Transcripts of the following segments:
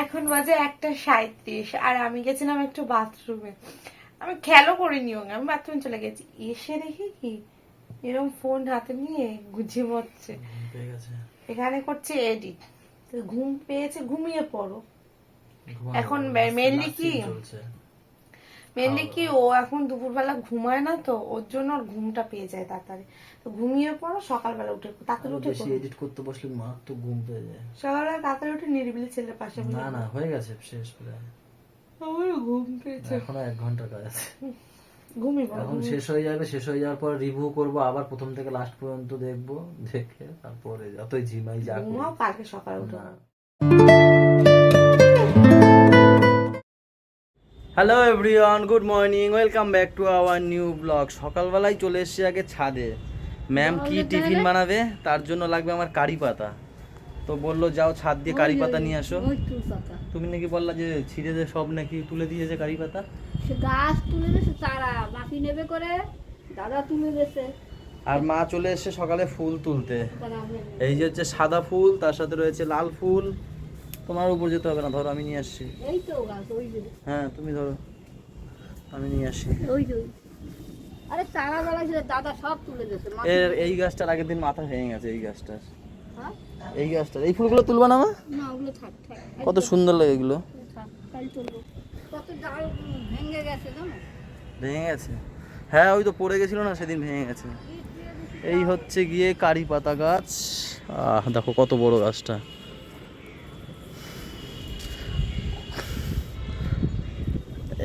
এখন বাজে একটা সাঁত্রিশ আর আমি গেছিলাম একটু বাথরুমে। আমি খেয়ালও করিনি ওকে আমি বাথরুমে চলে গেছি। এসে দেখি কি এরকম ফোন হাতে নিয়ে গুছিয়ে মরছে এখানে করছে এডিট ঘুম পেয়েছে ঘুমিয়ে পড়ো। এখন নাচ কি? মেনলি কি ও এখন দুপুরবেলা ঘুমায় না তো? ওর জন্য ওর ঘুমটা পেয়ে যায় তাড়াতাড়ি। তো ঘুমিয়ে পড়ো সকালবেলা উঠে তাড়াতাড়ি উঠে বেশি এডিট করতে বসলে মারাত্মক ঘুম পেয়ে যায়। সকালবেলা তাড়াতাড়ি উঠে নিরিবিলি ছেলের পাশে না না হয়ে গেছে শেষ প্রায়। আমার ঘুম পেয়েছে। এখনও এক ঘণ্টা কাজ আছে। এখন শেষ হয়ে যাবে শেষ হয়ে যাওয়ার পর রিভিউ করব আবার প্রথম থেকে লাস্ট পর্যন্ত দেখব দেখে তারপরে যতই ঝিমাই যা করি। ঘুমাও কালকে সকালে উঠে। Hello everyone good morning welcome back to our new blog সকালবেলায় চলে এসেছি আগে ছাদে। ম্যাম কি টিফিন বানাবে? তার জন্য লাগবে আমার কারি পাতা। তো বলল যাও ছাদ দিয়ে কারি পাতা নিয়ে আসো। তুমি নাকি বললা যে ছিঁড়ে যে সব নাকি তুলে দিয়েছে কারি পাতা? সে গাছ তুলে দিয়েছে তারা বাকি নেবে করে দাদা তুলে দিয়েছে। আর মা চলে এসেছে সকালে ফুল তুলতে। এই যে হচ্ছে সাদা ফুল তার সাথে রয়েছে লাল ফুল। তোমার উপর যেতে হবে না ধরো আমি নিয়ে আসছি। হ্যাঁ তুমি ধরো আমি নিয়ে আসি ওই যে ওই। আরে চারা দাদা সব তুলে এর এই গাছটার আগের দিন মাথা ভেঙে গেছে এই গাছটার। হ্যাঁ? এই গাছটার এই ফুলগুলো তুলবা না মা? কত সুন্দর লাগে এগুলো। ভেঙে গেছে? হ্যাঁ ওই তো পড়ে গেছিল না সেদিন ভেঙে গেছে। এই হচ্ছে গিয়ে কারি পাতা গাছ। আহ দেখো কত বড় গাছটা।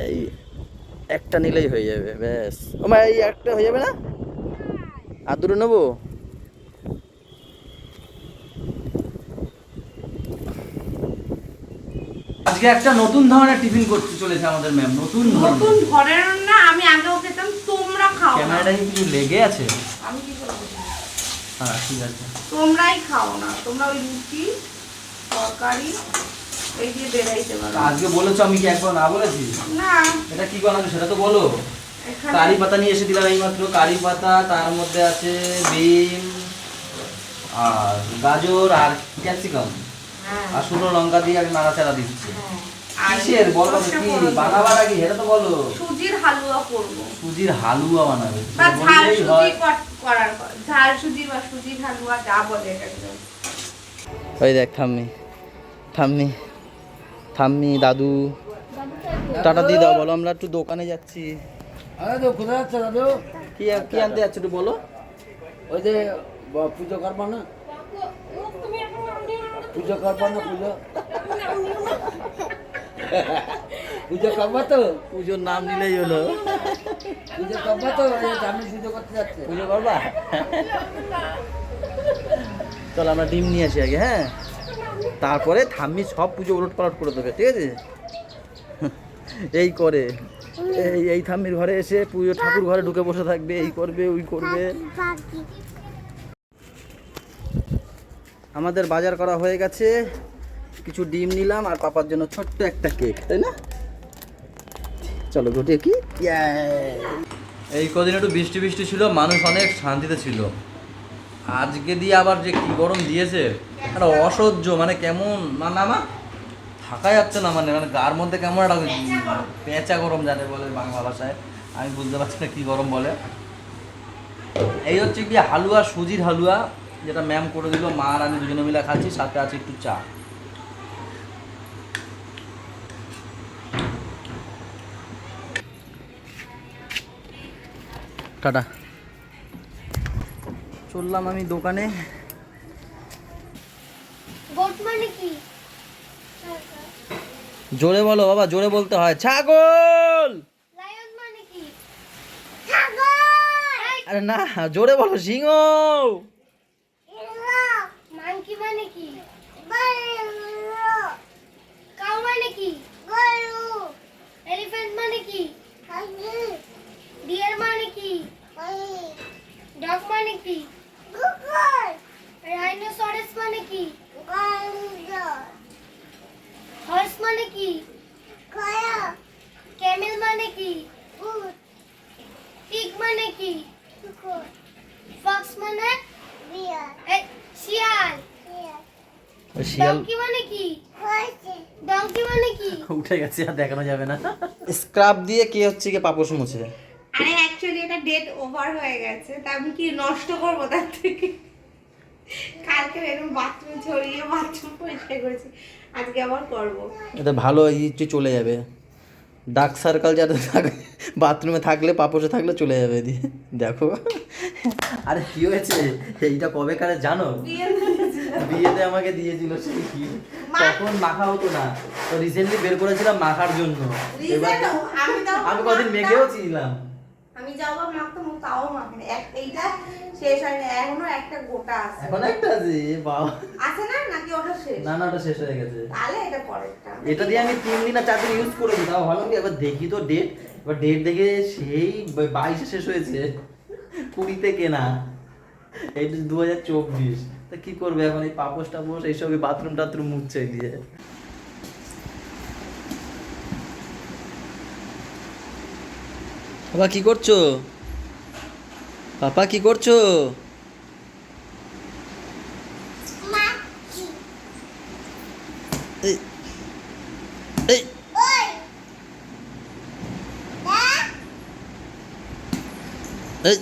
এই একটা নিলেই হয়ে যাবে ব্যাস। আমার এই একটা হয়ে যাবে না? আর দুটো নেব? আজকে একটা নতুন ধরনের টিফিন করতে চলেছে আমাদের ম্যাম নতুন নতুন ঘরের না আমি আগেও খেতাম তোমরা খাও। ক্যামেরাটা কি কিছু লেগে আছে? আমি কি করব? হ্যাঁ ঠিক আছে। তোমরাই খাও না তোমরা ওই রুটি তরকারি এই দিয়ে বেড়াইতে পারো। আজকে বলেছ আমি কি একবার না বলেছি? না। এটা কি বানাবে সেটা তো বলো। কারি পাতা নিয়ে এসে দিলাম এইমাত্র। কারি পাতা তার মধ্যে আছে বিন আর গাজর আর ক্যাপসিকাম। হ্যাঁ, আর শুকনো লঙ্কা দিয়ে আমি নাড়াচাড়া দিচ্ছি। হ্যাঁ। কিসের? বলো কি? বানাবাটা কি সেটা তো বলো। সুজির হালুয়া করব। সুজির হালুয়া বানাবে। বা ঝাল সুজি হয়। করার ঝাল সুজি বা সুজির হালুয়া যা বলে এটাকে ওই দেখ থাম্মি থাম্মি থাম্মি দাদু। টাটা দিয়ে দাও বলো আমরা একটু দোকানে যাচ্ছি। কোথায় যাচ্ছে দাদু? কি কি আনতে যাচ্ছ একটু বলো। ওই যে পুজো করবা না? পুজো করবা না পুজো? পুজো করবা তো? পুজোর নাম নিলেই হলো। পুজো করবা তো? আমি পুজো করতে যাচ্ছে। পুজো করবা? চল আমরা ডিম নিয়ে আসি আগে হ্যাঁ? তারপরে থাম্মি সব পুজো উলট পালট করে দেবে, ঠিক আছে? এই করে, এই এই থাম্মির ঘরে এসে পুজো, ঠাকুর ঘরে ঢুকে বসে থাকবে, এই করবে, ওই করবে। আমাদের বাজার করা হয়ে গেছে। কিছু ডিম নিলাম আর পাপার জন্য ছোট্ট একটা কেক, তাই না? চলো গোটে কি এই কদিন একটু বৃষ্টি বৃষ্টি ছিল, মানুষ অনেক শান্তিতে ছিল। আজকে দিয়ে আবার যে কি গরম দিয়েছে? একটা অসহ্য মানে কেমন না না মা থাকা যাচ্ছে না মানে মানে গার মধ্যে কেমন একটা পেঁচা গরম জানে বলে বাংলা ভাষায়। আমি বুঝতে পারছি না কি গরম বলে। এই হচ্ছে কি হালুয়া, সুজির হালুয়া, যেটা ম্যাম করে দিল, মা আর আমি দুজনে মিলে খাচ্ছি, সাথে আছে একটু চা। টাটা। চললাম আমি দোকানে। মানে কি? জোরে বলো বাবা জোরে বলতে হয়। ছাগল! মানে আরে না জোরে বলো সিংহ! মানে কি? কাউ মানে কি? এলিফ্যান্ট মানে কি? ডিয়ার মানে কি? ডগ মানে কি? রাইনোসরাস মানে কি? হর্স মানে কি? ক্যামেল মানে কি? পিগ মানে কি? ফক্স মানে? এই, শিয়াল। শিয়াল মানে কি? ডঙ্কি মানে কি? উঠে গেছে আর দেখানো যাবে না। স্ক্রাব দিয়ে কে হচ্ছে কি পাপোশ মুছে? আরে অ্যাকচুয়ালি এটা ডেট ওভার হয়ে গেছে। তা আমি কি নষ্ট করব তার থেকে? কালকে এরকম বাথরুম ছড়িয়ে বাথরুম পরিষ্কার করেছি। আজকে আবার করব। এটা ভালো এই চলে যাবে। ডার্ক সার্কেল যাতে থাকে বাথরুমে থাকলে পাপোশে থাকলে চলে যাবে দিয়ে দেখো। আরে কি হয়েছে? এইটা কবে কারে জানো? বিয়েতে আমাকে দিয়েছিল সেই কি? তখন মাখা হতো না। তো রিসেন্টলি বের করেছিলাম মাখার জন্য। এবার আমি কদিন মেখেও ছিলাম। আমি যাব মাখতাম ও তাও মাখে এক এইটা শেষ হয়নি এখনও একটা গোটা আছে। এখন একটা আছে? বাবা। আছে না? নাকি ওটা শেষ? না না ওটা শেষ হয়ে গেছে। তাহলে এটা পরেরটা। এটা দিয়ে আমি তিন দিন না চার দিন ইউজ করেছি তাও ভালো কি এবার দেখি তো ডেট এবার ডেট দেখে সেই বাইশে শেষ হয়েছে। কুড়িতে কেনা এইটা দু হাজার চব্বিশ। তা কি করবে এখন? এই পাপোস টাপোস এইসব বাথরুম টাথরুম মুছছে দিয়ে বাবা কি করছ? পাপা কি করছ এই এই এই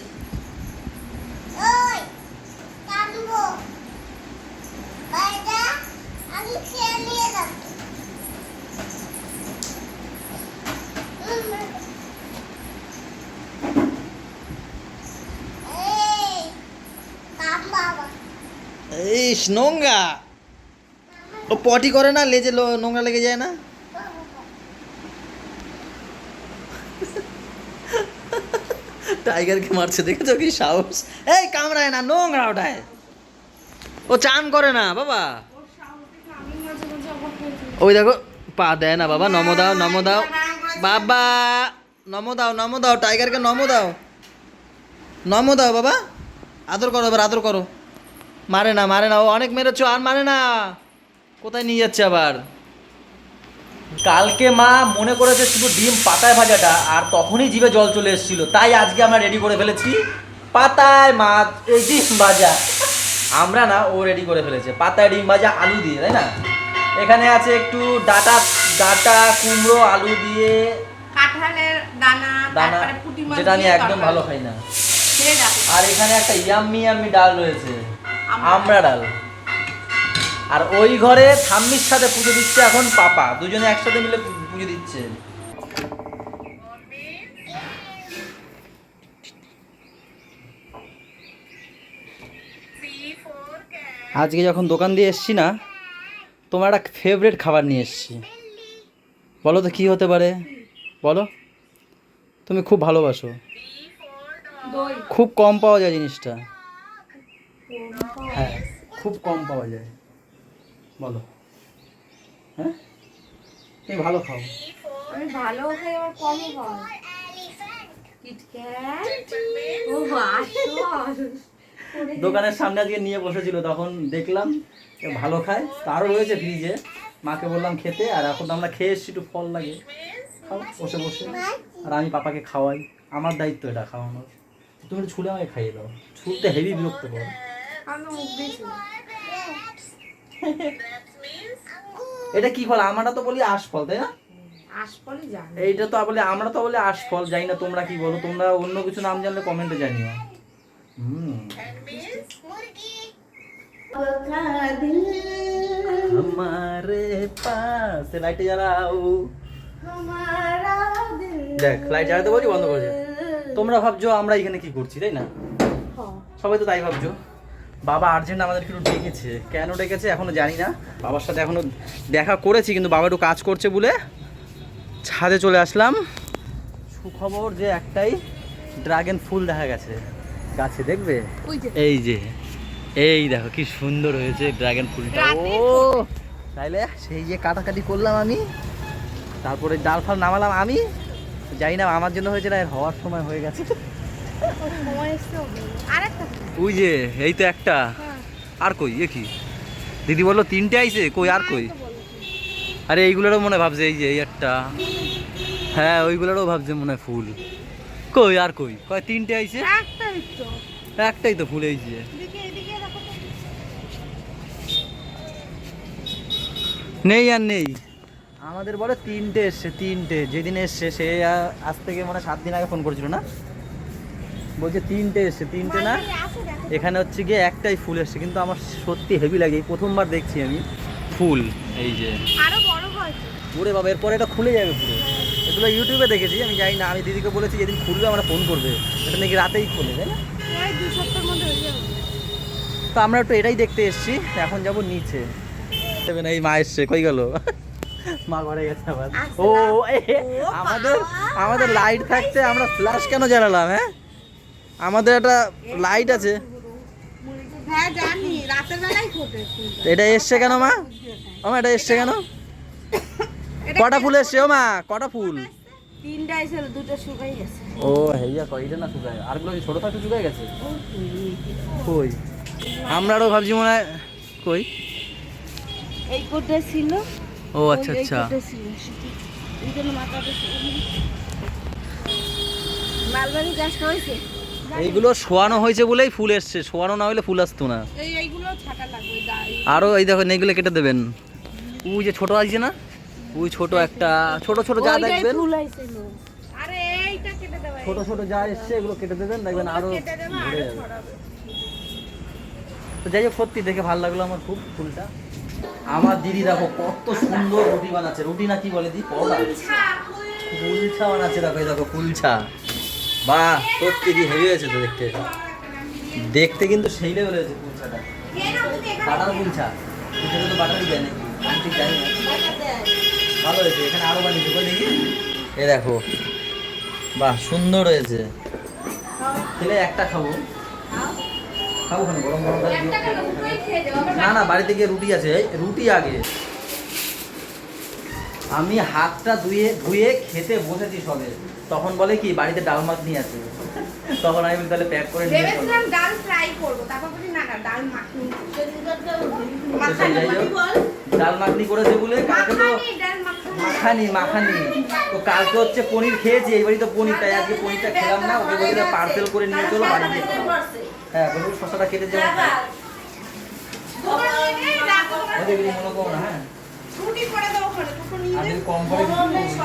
আমি খেয়ে নিয়ে যাচ্ছি এই কাম বাবা এই নোংরা। ও পটি করে না, লেজে নোংরা লেগে যায় না? টাইগারকে মারছে, দেখেছ কি সাহস? এই কামড়ায় না, নোংরা ওটায়। ও চান করে না, বাবা। ওই দেখো, পা দেয় না, বাবা, নম দাও নম দাও। বাবা, নম দাও নম দাও, টাইগারকে নম দাও। নম দাও, বাবা। আদর করো, এবার আদর করো। মারে না মারে না ও অনেক মেরেছো আর মারে না। কোথায় নিয়ে যাচ্ছে আবার? কালকে মা মনে করেছে শুধু ডিম পাতায় ভাজাটা আর তখনই জিভে জল চলে এসেছিল। তাই আজকে আমরা রেডি করে ফেলেছি পাতায় মাছ এই ডিম ভাজা। আমরা না ও রেডি করে ফেলেছে পাতায় ডিম ভাজা আলু দিয়ে তাই না? এখানে আছে একটু ডাটা ডাটা কুমড়ো আলু দিয়ে কাঁঠালের দানা দানা যেটা আমি একদম ভালো খাই না। আর এখানে একটা ইয়াম্মি ইয়াম্মি ডাল রয়েছে। আমড়া ডাল আর ওই ঘরে ঠাম্মির সাথে পুজো দিচ্ছে এখন পাপা। দুজনে একসাথে মিলে পুজো দিচ্ছে। আজকে যখন দোকান দিয়ে এসছি না তোমার একটা ফেভারিট খাবার নিয়ে এসছি। বলো তো কি হতে পারে? বলো। তুমি খুব ভালোবাসো। খুব কম পাওয়া যায় জিনিসটা। হ্যাঁ খুব কম পাওয়া যায়। বলো। হ্যাঁ? তুমি ভালো খাও। আমি ভালো খাই আমার কমই দোকানের সামনে আজকে নিয়ে বসেছিল তখন দেখলাম ভালো খায়। তারও রয়েছে ফ্রিজে মাকে বললাম খেতে আর এখন আমরা খেয়ে এসছি একটু ফল লাগে। খাও বসে বসে। আর আমি পাপাকে খাওয়াই। আমার দায়িত্ব এটা খাওয়ানোর। তুমি ছুলে আমাকে খাইয়ে দাও। ছুলতে হেভি বিরক্ত করো। আমি মুখ দিয়েছি এটা কি ফল আমরা তো বলি আশফল তাই না আশপলি জানি এইটা তো বলে আমরা তো বলে আশফল জানি না তোমরা কি বলো তোমরা অন্য কিছু নাম জানলে কমেন্টে জানিও হুম हमारे पास লাইটে জ্বালাও দেখ লাইট জ্বালাতে বলছি বন্ধ করেছে তোমরা ভাবছো আমরা এখানে কি করছি তাই না সবাই তো তাই ভাবছো বাবা আর্জেন্ট আমাদেরকে একটু ডেকেছে। কেন ডেকেছে এখনও জানি না। বাবার সাথে এখনও দেখা করেছি কিন্তু বাবা একটু কাজ করছে বলে ছাদে চলে আসলাম। সুখবর যে একটাই ড্রাগন ফুল দেখা গেছে। গাছে দেখবে? এই যে এই দেখো কি সুন্দর হয়েছে ড্রাগন ফুলটা। ও তাইলে সেই যে কাটাকাটি করলাম আমি তারপরে ডাল ফাল নামালাম আমি। জানি না আমার জন্য হয়েছে না এর হওয়ার সময় হয়ে গেছে। সময় ওই যে এই তো একটা। হ্যাঁ। আর কই? এ কি? দিদি বলল তিনটে আইছে? কই আর কই? আরে এইগুলোরও মনে ভাবছে এই যে এই একটা। হ্যাঁ ওইগুলোরও ভাবছে মনে হয় ফুল। কই আর কই? কয় তিনটে আইছে? একটাই তো। ফুল এই যে। নেই আর নেই। আমাদের বলে তিনটে এসছে তিনটে। যেদিন এসছে সে আজ থেকে মানে সাত দিন আগে ফোন করেছিল না? বলছে তিনটে এসছে তিনটে না? এখানে হচ্ছে গিয়ে একটাই ফুল এসছে কিন্তু আমার সত্যি হেভি লাগে এই প্রথমবার দেখছি আমি। ফুল এই যে। আরও বড় হয়তো পুরে বাবা এরপরে এটা খুলে যাবে পুরো। এগুলো ইউটিউবে দেখেছি আমি জানি না আমি দিদিকে বলেছি যেদিন খুলবে আমরা ফোন করবে। এটা নাকি রাতেই খুলে তাই না? এই দু সপ্তাহের মধ্যে হয়ে যাবে। তো আমরা একটু এটাই দেখতে এসেছি এখন যাব নিচে। না এই মা এসছে কই গেল? মা ঘরে গেছে আবার। ও আমাদের আমাদের লাইট থাকতে আমরা ফ্ল্যাশ কেন জ্বালালাম হ্যাঁ? আমাদের একটা লাইট আছে। হ্যাঁ এটা এসছে কেন মা? ও মা এটা এসছে কেন? কটা ফুল এসছে? ও মা কটা ফুল? তিনটা এসে দুটো শুকাই গেছে। ও হেইয়া কয়টা না শুকায়? আরগুলো কি ছোট থাকতে গেছে? কই? আমরা ভাবছি মনে হয় কই? এই কোটে ছিল। ও আচ্ছা আচ্ছা। মালবাড়ি চাষ হয়েছে এইগুলো শোয়ানো হয়েছে বলেই ফুল এসছে। শোয়ানো না হলে ফুল আসতো না। আরও এই দেখো এইগুলো কেটে দেবেন। ওই যে ছোট আছে না? ওই ছোট একটা ছোট ছোট যা দেখবেন। আরে এইটা কেটে দেবে ছোট ছোট যা এসছে এগুলো কেটে দেবেন দেখবেন আরও তো যাই হোক সত্যি দেখে ভালো লাগল আমার খুব ফুলটা। আমার দিদি দেখো কত সুন্দর রুটি বানাচ্ছে। রুটি না কি বলে দি পরোটা। কুলছা বানাচ্ছে দেখো এই দেখো কুলছা বাহ সত্যি কি হেভি হয়েছে তো দেখতে? দেখতে কিন্তু সেই লেভেল হয়েছে কুলছাটা। বাটার কুলছা। কুলছাটা তো বাটারই দেয় নাকি? আমি ঠিক জানি না। ভালো হয়েছে এখানে আরও বানিয়েছে। কই দেখি? এই দেখো। বাহ সুন্দর হয়েছে। খেলে একটা খাব। খাব গরম গরম করে না না বাড়িতে গিয়ে রুটি আছে। রুটি আগে। আমি হাতটা ধুয়ে ধুয়ে খেতে বসেছি সবে। তখন বলে কি বাড়িতে ডাল মাখনি আছে তখন আমি বলি, তাহলে প্যাক করে নিয়ে চলো ভেবেছিলাম ডাল ফ্রাই করব তারপর বলি না না ডাল মাখনি ডাল মাখনি করেছে বলে কালকে তো মাখানি মাখানি। তো কালকে হচ্ছে পনির খেয়েছি এইবারই তো পনির তাই আজকে পনিরটা খেলাম না। ওকে বলি পার্সেল করে নিয়ে চলো বাড়িতে হ্যাঁ বলুন শসাটা কেটে রাখো, মনে করো না হ্যাঁ। রুটি করে দাও ওখানে নিয়ে আর কম করে ডাকছি।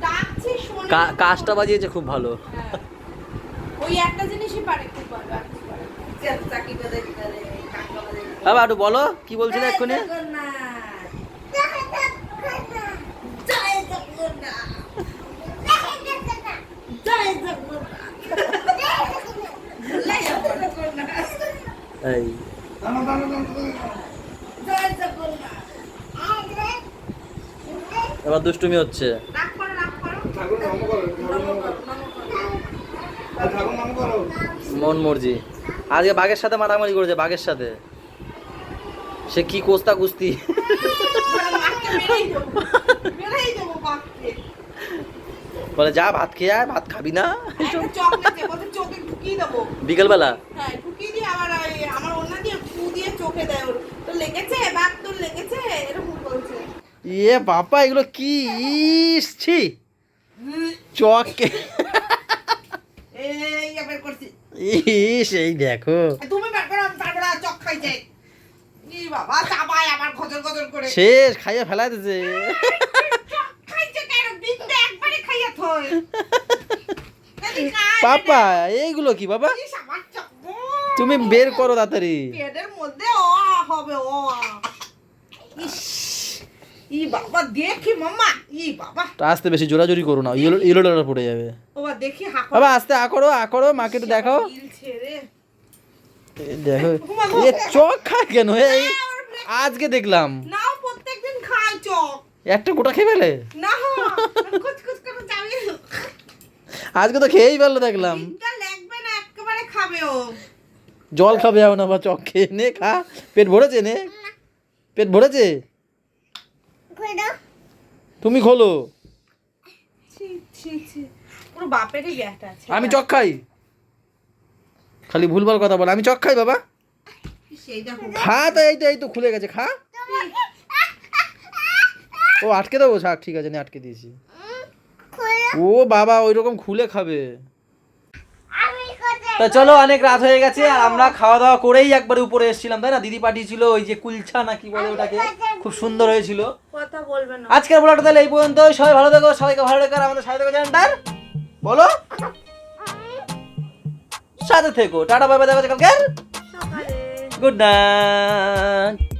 ডাকছি, শোনে। না। কা- কাজটা বাজিয়েছে খুব ভালো। হ্যাঁ। ওই একটা জিনিসই পারে খুব ভালো। বাবা একটু বলো কি বলছিলে এক্ষুনি? এই এবার দুষ্টুমি হচ্ছে। মন মর্জি আজকে বাঘের সাথে মারামারি করেছে বাঘের সাথে সে কি কোস্তা কুস্তি। বলে যা ভাত খেয়ে আয় ভাত খাবি না। বিকেলবেলা হ্যাঁ, ঢুকিয়ে দিয়ে আবার ওই আমার ওড়না দিয়ে ফু দিয়ে চোখে দেয় ওর। তোর লেগেছে? বাপ, তোর লেগেছে? এরকম বলছে। ইয়ে বাবা এগুলো কি ছি চকে ইস এই দেখো তুমি চক খাইছে। ই বাবা, খচর খচর করে। শেষ খাইয়ে ফেলাই দিছে পাপা এইগুলো কি বাবা আমার। তুমি বের করো তাড়াতাড়ি ই বাবা দেখি মাম্মা ই বাবা। তো আস্তে বেশি জোরাজোরি করো না ইয়েলো ইয়েলো ডলার পড়ে যাবে। বাবা দেখি হাঁকো বাবা আস্তে আ করো আ করো মাকে একটু দেখাও। গিলছে রে। এই দেখো এ চক খায় কেন? এই আজকে দেখলাম। নাও প্রত্যেকদিন খায় চক। একটা গোটা খেয়ে ফেলে? না আজকে তো খেয়েই ফেলল দেখলাম। লাগবে না একেবারে খাবে ও। জল খাবে এখন আবার চক খেয়ে নে খা। পেট ভরেছে নে। পেট ভরেছে? তুমি খোলো। ছি ছি ছি। পুরো বাপেরই গ্যাট আছে। আমি চক খাই। খালি ভুলভাল কথা বল। আমি চক খাই বাবা। খা তো এই তো এই তো খুলে গেছে খা। ও আটকে দেবো শাক ঠিক আছে নে আটকে দিয়েছি। ও বাবা ওই রকম খুলে খাবে। তো চলো অনেক রাত হয়ে গেছে আর আমরা খাওয়া দাওয়া করেই একবার উপরে এসেছিলাম তাই না? দিদি পাঠিয়েছিল ওই যে কুলছা না কি বলে ওটাকে খুব সুন্দর হয়েছিল। কথা বলবেন না। আজকের ব্লগটা তাহলে এই পর্যন্ত সবাই ভালো থেকো সবাইকে ভালো রেখে আমাদের সাথে থেকো জানতার বলো? সাথে থেকো টাটা বাই বাই দেখা হচ্ছে কালকে সকালে। Good night